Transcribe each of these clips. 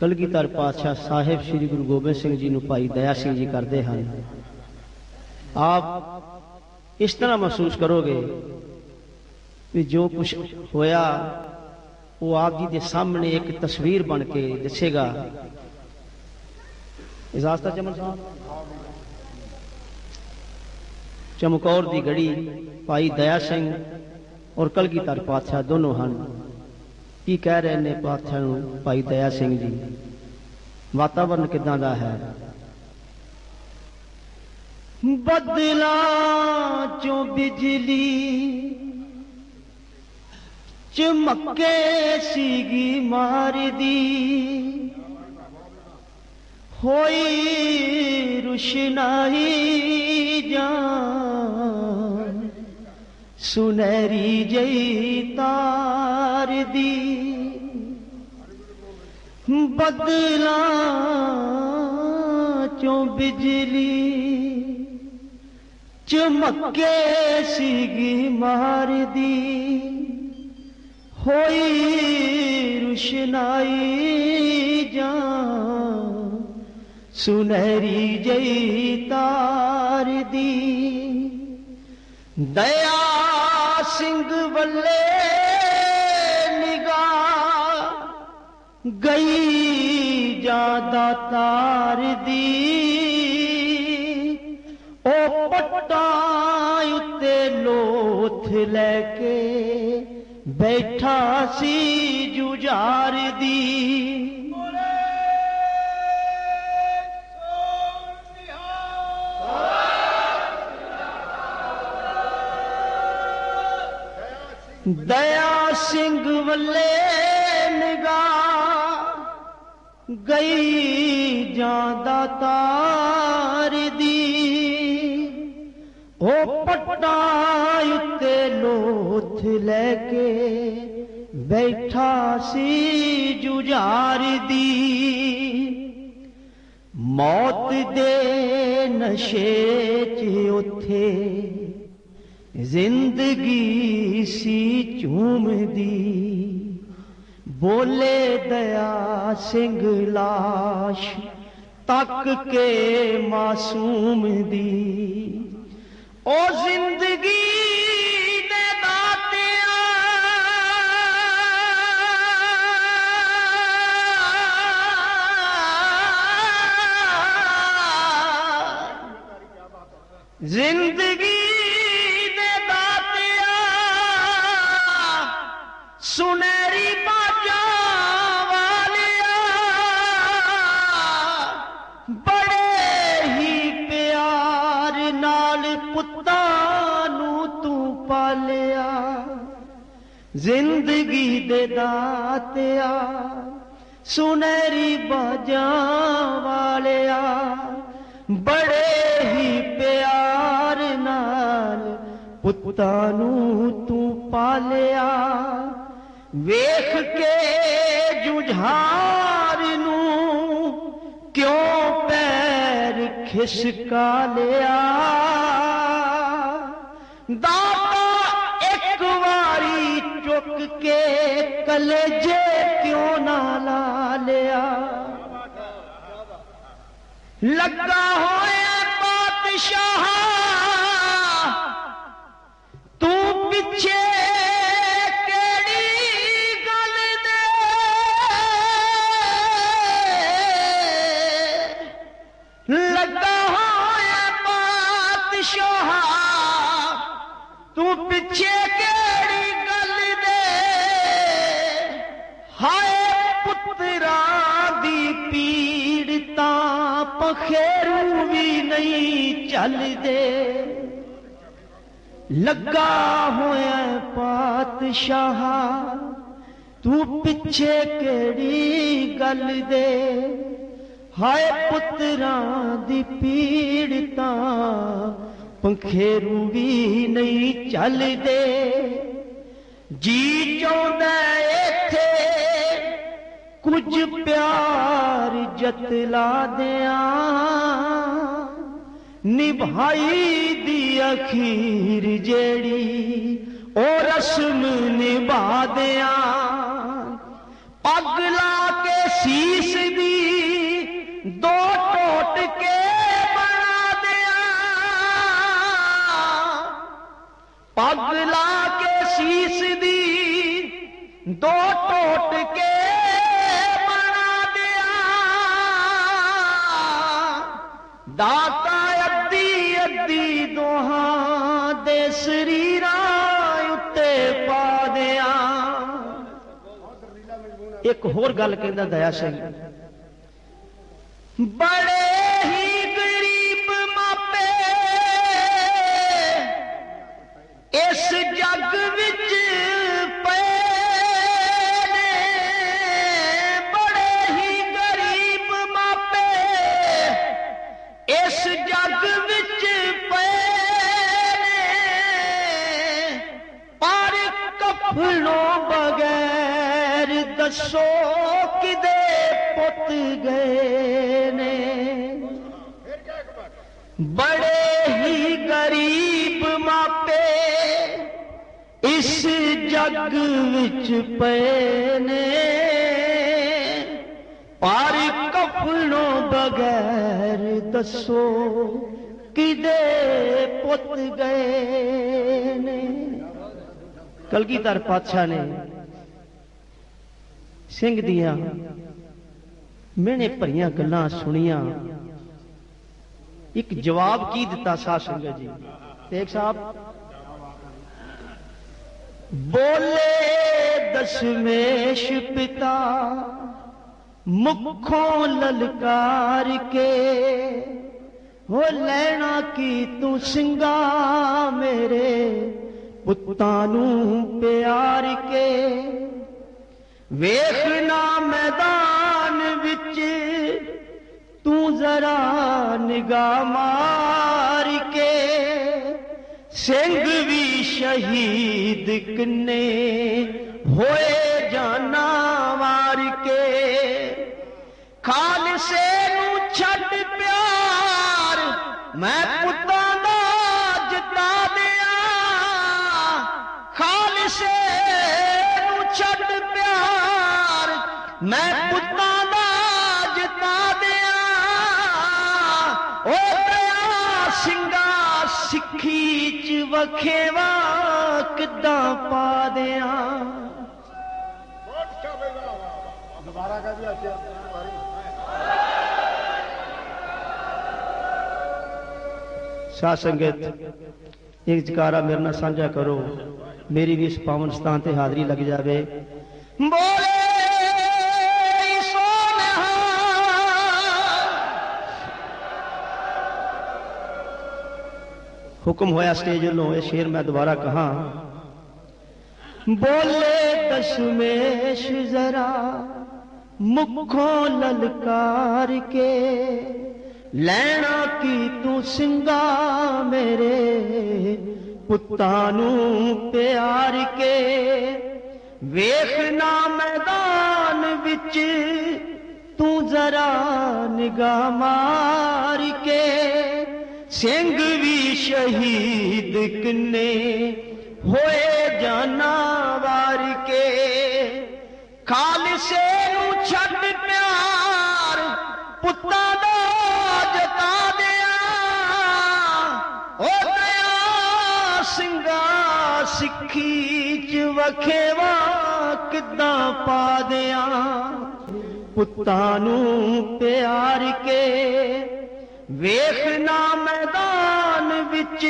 ਕਲਗੀਧਰ ਪਾਤਸ਼ਾਹ ਸਾਹਿਬ ਸ੍ਰੀ ਗੁਰੂ ਗੋਬਿੰਦ ਸਿੰਘ ਜੀ ਨੂੰ ਭਾਈ ਦਇਆ ਸਿੰਘ ਜੀ ਕਰਦੇ ਹਨ ਆਪ ਇਸ ਤਰ੍ਹਾਂ ਮਹਿਸੂਸ ਕਰੋਗੇ ਵੀ ਜੋ ਕੁਝ ਹੋਇਆ ਉਹ ਆਪ ਜੀ ਦੇ ਸਾਹਮਣੇ ਇੱਕ ਤਸਵੀਰ ਬਣ ਕੇ ਦਿਸੇਗਾ ਇਜਾਜ਼ਤ ਹੈ ਚਮਨ ਸਾਹਿਬ ਚਮਕੌਰ ਦੀ ਗੜੀ ਭਾਈ ਦਇਆ ਸਿੰਘ ਔਰ ਕਲਗੀਧਰ ਪਾਤਸ਼ਾਹ ਦੋਨੋਂ ਹਨ ਕੀ ਕਹਿ ਰਹੇ ਨੇ ਪਾਤਸ਼ਾਹ ਨੂੰ ਭਾਈ ਦਇਆ ਸਿੰਘ ਜੀ ਵਾਤਾਵਰਨ ਕਿਦਾਂ ਦਾ ਹੈ ਬਦਲਾ ਚੋਂ ਬਿਜਲੀ ਚਮਕੇ ਸੀਗੀ ਮਾਰਦੀ ਹੋਈ ਰੁਸ਼ਨਾਈ ਜਾਨ ਸੁਨਹਿਰੀ ਜਈ ਤਾਰ ਦੀ بدلا چوں بجلی چمکے سیگی مار دی ہوئی روشنائی جان سنہری جئی تار دی دیا سنگھ بلے گئی جادہ تار دی۔ او پٹا اتے لوتھ لے کے بیٹھا سی ججار دی۔ دیا سنگھ ولے گئی جاندہ تار دی۔ او پٹائی تے لوتھ لے کے بیٹھا سی ججار دی۔ موت دے نشے چے زندگی سی چوم دی۔ بولے دیا سنگ لاش تک کے معصوم دی۔ او زندگی زندگی دے داتیا سنہری ਜ਼ਿੰਦਗੀ ਦੇ ਦਾਤਿਆ, ਸੁਨਹਿਰੀ ਬਾਜਾ ਵਾਲਿਆ, ਬੜੇ ਹੀ ਪਿਆਰ ਨਾਲ ਪੁੱਤਾਂ ਨੂੰ ਤੂੰ ਪਾਲਿਆ। ਵੇਖ ਕੇ ਜੁਝਾਰ ਨੂੰ ਕਿਉਂ ਪੈਰ ਖਿਸਕਾ ਲਿਆ? ਦਾ کے کلجے کیوں نہ لا لیا؟ لگا ہوا پاتشاہاں ਲੱਗਾ ਹੋਇਆ ਪਾਤਸ਼ਾਹ। ਤੂੰ ਪਿੱਛੇ ਕਿਹੜੀ ਗੱਲ ਦੇ? ਹਾਏ ਪੁੱਤਰਾਂ ਦੀ ਪੀੜ ਤਾਂ ਪੰਖੇਰੂ ਵੀ ਨਹੀਂ ਚੱਲਦੇ। ਜੀ ਚਾਹੁੰਦਾ ਇੱਥੇ ਕੁਝ ਪਿਆਰ ਜਤਲਾ ਦਿਆਂ। نبھائی دی اخیر جیڑی، او رسم نبھا دیا پگ لا کے سیس دی دو ٹوٹ کے بنا دیا پگ لا کے سیس دی دو ٹوٹ کے بنا دیا داتا ਸਰੀਰਾਂ ਉੱਤੇ ਪਾ ਦਿਆਂ। ਇੱਕ ਹੋਰ ਗੱਲ ਕਹਿੰਦਾ ਦਇਆ ਸਿੰਘ। جگ وچ پار کفنوں بغیر دسو کدے پت گئے نے کلگیدار پادشاہ نے سنگھ دیا میں نے پری گلاں سنیا ایک جواب کی دتا سا سنگھ جی ایک صاحب بولے دشمیش پتا، مکھوں للکار کے۔ ہو لینا کی تو سنگا میرے پتانوں پیار کے۔ ویخنا میدان وچ تو ذرا نگا مار ਸਿੰਘ ਵੀ ਸ਼ਹੀਦ ਕਿੰਨੇ ਹੋਏ ਜਾਨਾ ਮਾਰ ਕੇ ਖਾਲਸੇ ਨੂੰ ਛੱਡ ਪਿਆਰ ਮੈਂ ਪੁੱਤਾਂ ਦਾ ਜਿਤਾ ਦਿਆਂ ਖਾਲਸੇ ਨੂੰ ਛੱਡ ਪਿਆਰ ਮੈਂ ਪੁੱਤਾਂ ਦਾ ਜਿਤਾ ਦਿਆਂ ਓ ਪਿਆ ਸਿੰਘਾ ਸਿੱਖੀ وکھے کداں پا دیا دوبارہ ایک جکارہ میرے نہ سانجا کرو۔ میری بھی اس پاونستان تے حاضری لگ جاوے۔ بولے حکم ہویا سٹیج لو یہ شیر میں دوبارہ کہاں۔ بولے کشمیش ذرا، مکھوں للکار کے۔ لینا کی تو سنگا میرے پتانو پیار کے۔ ویخنا میدان وچ تو ذرا نگاہ مار۔ سنگ بھی شہید کنے ہوئے جانوار کے۔ خالصے نو چھٹ پیار پتا دا جتا دیا۔ او دیا سنگا سکھی چ واک دا پا دیا۔ پتا نو پیار کے ویخنا میدان بچ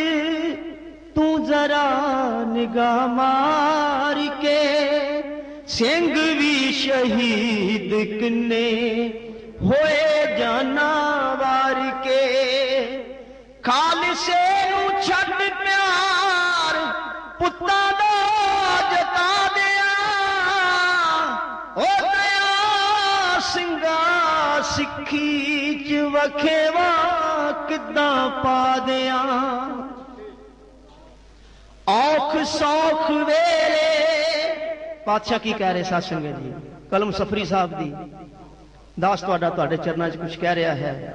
تو ذرا نگاہ مار کے۔ سنگ بھی شہید کنے، ہوئے جانا وار کے۔ خالصے سکھی وکھے وکھیوا کداں پا دیا۔ اوکھ سوکھ ویلے۔ بادشاہ کی کہہ رہے ساتھ سنگے جی؟ کلم سفری صاحب دی۔ داس تو آڈا تو تہاڈے چرنا جی کچھ کہہ رہا ہے۔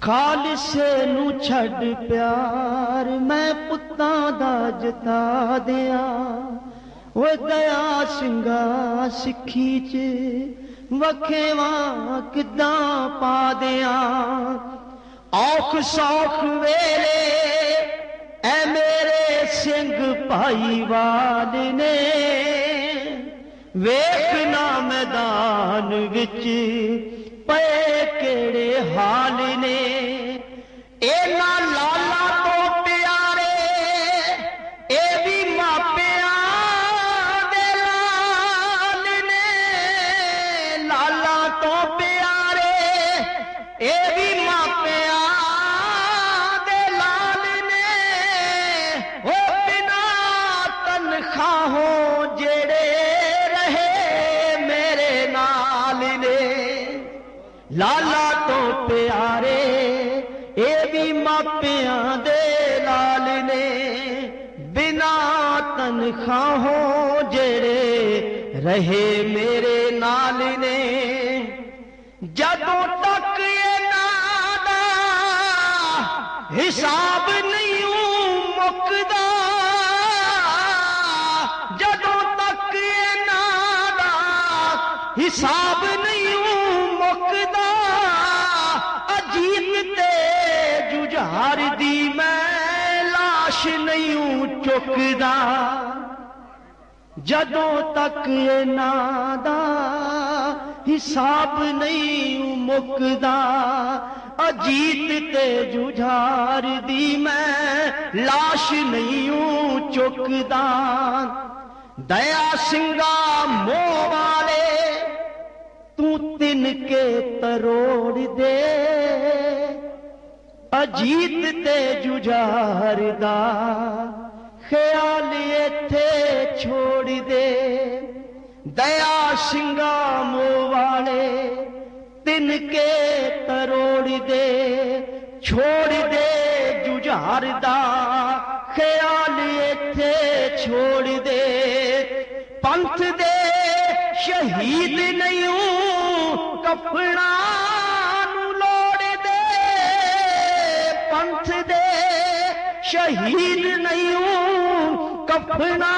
خالص نو چھڑ پیار، میں پتاں دا جتا دیا۔ ਮੈਂ ਦਇਆ ਸਿੰਘਾ ਸਿੱਖੀ ਚ ਵਖੇਵਾ ਕਿਦਾਂ ਪਾ ਦਿਆਂ। ਔਖ ਸੌਖ ਵੇਲੇ ਐ ਮੇਰੇ ਸਿੰਘ ਭਾਈ ਵਾਲ ਨੇ। ਵੇਖ ਨਾ ਮੈਦਾਨ ਵਿੱਚ ਪਏ ਕਿਹੜੇ ਹਾਲ ਨੇ। ਤਨਖਾਹੋਂ ਜਿਹੜੇ ਰਹੇ ਮੇਰੇ ਨਾਲ ਨੇ ਜਦੋਂ ਤੱਕ ਇਹਨਾਂ ਦਾ ਹਿਸਾਬ ਨਹੀਂ ਮੁੱਕਦਾ ਜਦੋਂ ਤੱਕ ਇਹਨਾਂ ਦਾ ਹਿਸਾਬ ਨਹੀਂ ਮੁੱਕਦਾ ਅਜੀਤ ਤੇ ਜੁਝਾਰ ਦੀ ਮੈਂ ਲਾਸ਼ ਨਹੀਂ ਚੁੱਕਦਾ جدوں تک نادا حساب نہیں مکدا اجیت تے جھار دی میں لاش نہیں ہوں چکدا دیا سنگا مو والے تن کے تروڑ دے۔ اجیت تے جھار دا خیال یہ تھے چھوڑ دے۔ دیا شنگا مو والے تن کے تروڑ دے۔ چھوڑ دے ججھار دا خیال تھے چھوڑ دے۔ پنتھ دے شہید نہیں کپڑا لوڑ دے۔ پنتھ دے شہید نہیں کفنا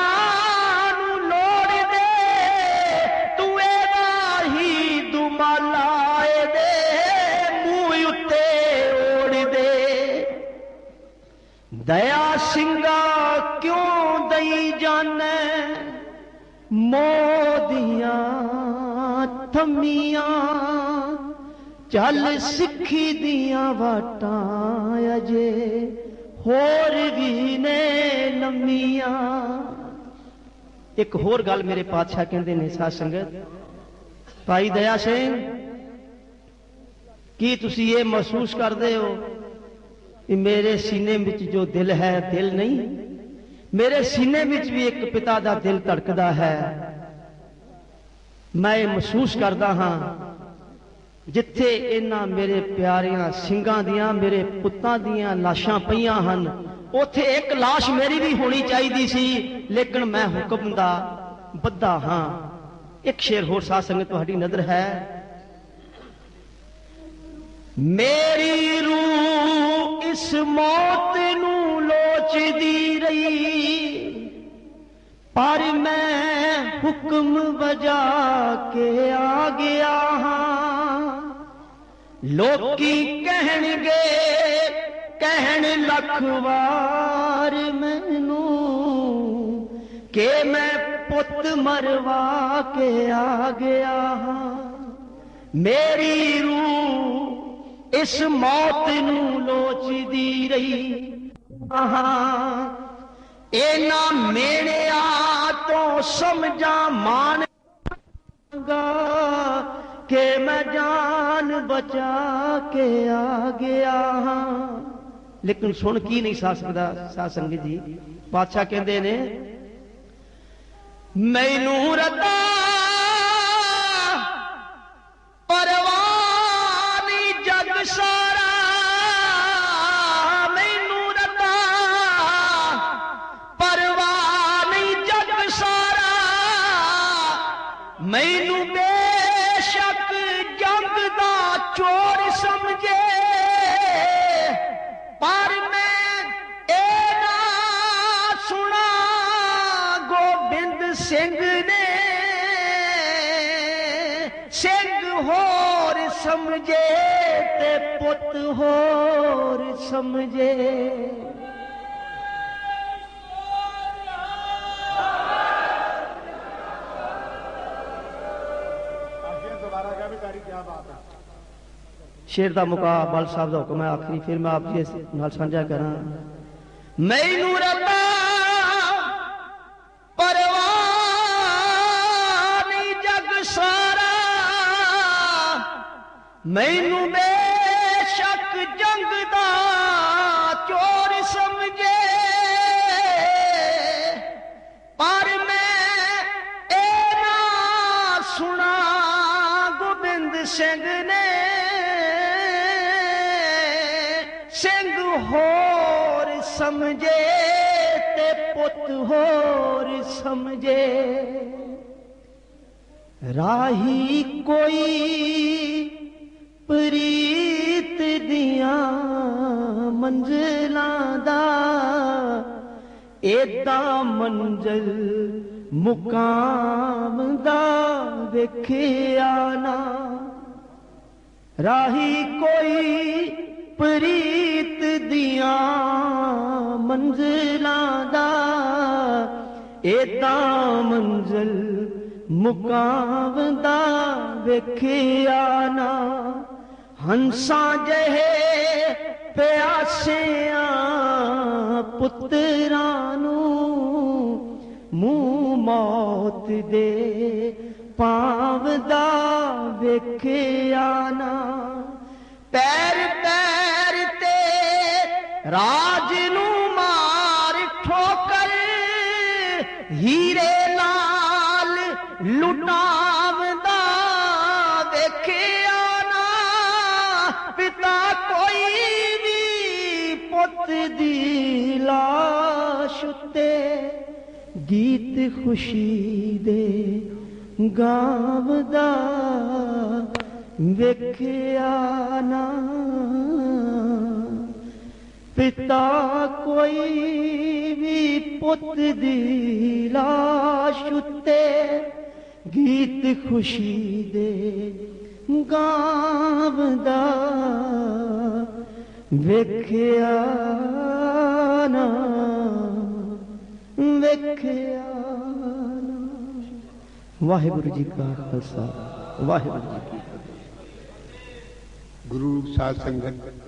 دیا سنگا کیوں دئی جانے مودیاں تھمیاں چل سکھی دیاں واٹاں اجے ہو میاں ایک ہور گل میرے پادشاہ کہندے نے سا سنگت بھائی دیا سین کی تسی یہ محسوس کر دے ہو میرے سینے وچ جو دل ہے دل نہیں میرے سینے وچ بھی ایک پتا دا دل تڑکدا ہے میں محسوس کردا ہاں جتھے انہاں میرے پیاریاں سنگاں دیاں میرے پتاں دیاں لاشاں پیاں ہن ਉੱਥੇ ਇੱਕ ਲਾਸ਼ ਮੇਰੀ ਵੀ ਹੋਣੀ ਚਾਹੀਦੀ ਸੀ, ਲੇਕਿਨ ਮੈਂ ਹੁਕਮ ਦਾ ਬੱਧਾ ਹਾਂ। ਇੱਕ ਸ਼ੇਰ ਹੋਰ ਸਾਧ ਸੰਗਤ ਤੁਹਾਡੀ ਨਜ਼ਰ ਹੈ। ਮੇਰੀ ਰੂਹ ਇਸ ਮੌਤ ਨੂੰ ਲੋਚਦੀ ਰਹੀ, ਪਰ ਮੈਂ ਹੁਕਮ ਵਜਾ ਕੇ ਆ ਗਿਆ ਹਾਂ। ਲੋਕੀ ਕਹਿਣਗੇ کہن لکھوار مینو کہ میں پت مروا کے آ گیا ہاں میری روح اس موت نو لوچ دی رہی ہاں اے میرے آ تو سمجھا مان گا کہ میں جان بچا کے آ گیا ہاں ਲੇਕਿਨ ਸੁਣ ਕੀ ਨਹੀਂ ਸਾ ਸਕਦਾ ਸਾਧ ਸੰਗਤ ਜੀ? ਪਾਤਸ਼ਾਹ ਕਹਿੰਦੇ ਨੇ ਮੈਨੂੰ ਰਤਾ ہور سمجھے۔ شیر دا مقا بال صاحب دا حکم ہے، آخری پھر میں آپ جی نال سانجا کراں میں نور ربا پروانی جگ سارا میں نو بے ਸਮਝੇ ਤੇ ਪੁੱਤ ਹੋਰ ਸਮਝੇ। ਰਾਹੀ ਕੋਈ ਪ੍ਰੀਤ ਦੀਆਂ ਮੰਜ਼ਲਾਂ ਦਾ, ਏਦਾਂ ਮੰਜ਼ਲ ਮੁਕਾਮ ਦਾ ਵੇਖਿਆ ਨਾ। ਰਾਹੀ ਕੋਈ ਪ੍ਰੀਤ ਦੀਆਂ ਮੰਜ਼ਲਾਂ ਦਾ ਏਦਾਂ ਮੰਜ਼ਲ ਮੁਕਾਮ ਦਾ ਵੇਖਿਆ ਨਾ। ਹੰਸਾਂ ਜਿਹੇ ਪਿਆਸਿਆਂ ਪੁੱਤਰਾਂ ਨੂੰ ਮੂੰਹ ਮੌਤ ਦੇ ਪਾਵਦਾ ਵੇਖਿਆ ਨਾ। ਪੈਰ راج نو مار ٹھوکر، ہیرے لال لٹام دا پتا کوئی بھی پت دی گیت خوشی دے گاو دا ویکھیا نا۔ پتا کوئی بھی پت دی شتے گیت خوشی دے گام دا ویکھیا نا ویکھیا نا واحد جی کا خلصہ واحد جی کی گرو سال سنگت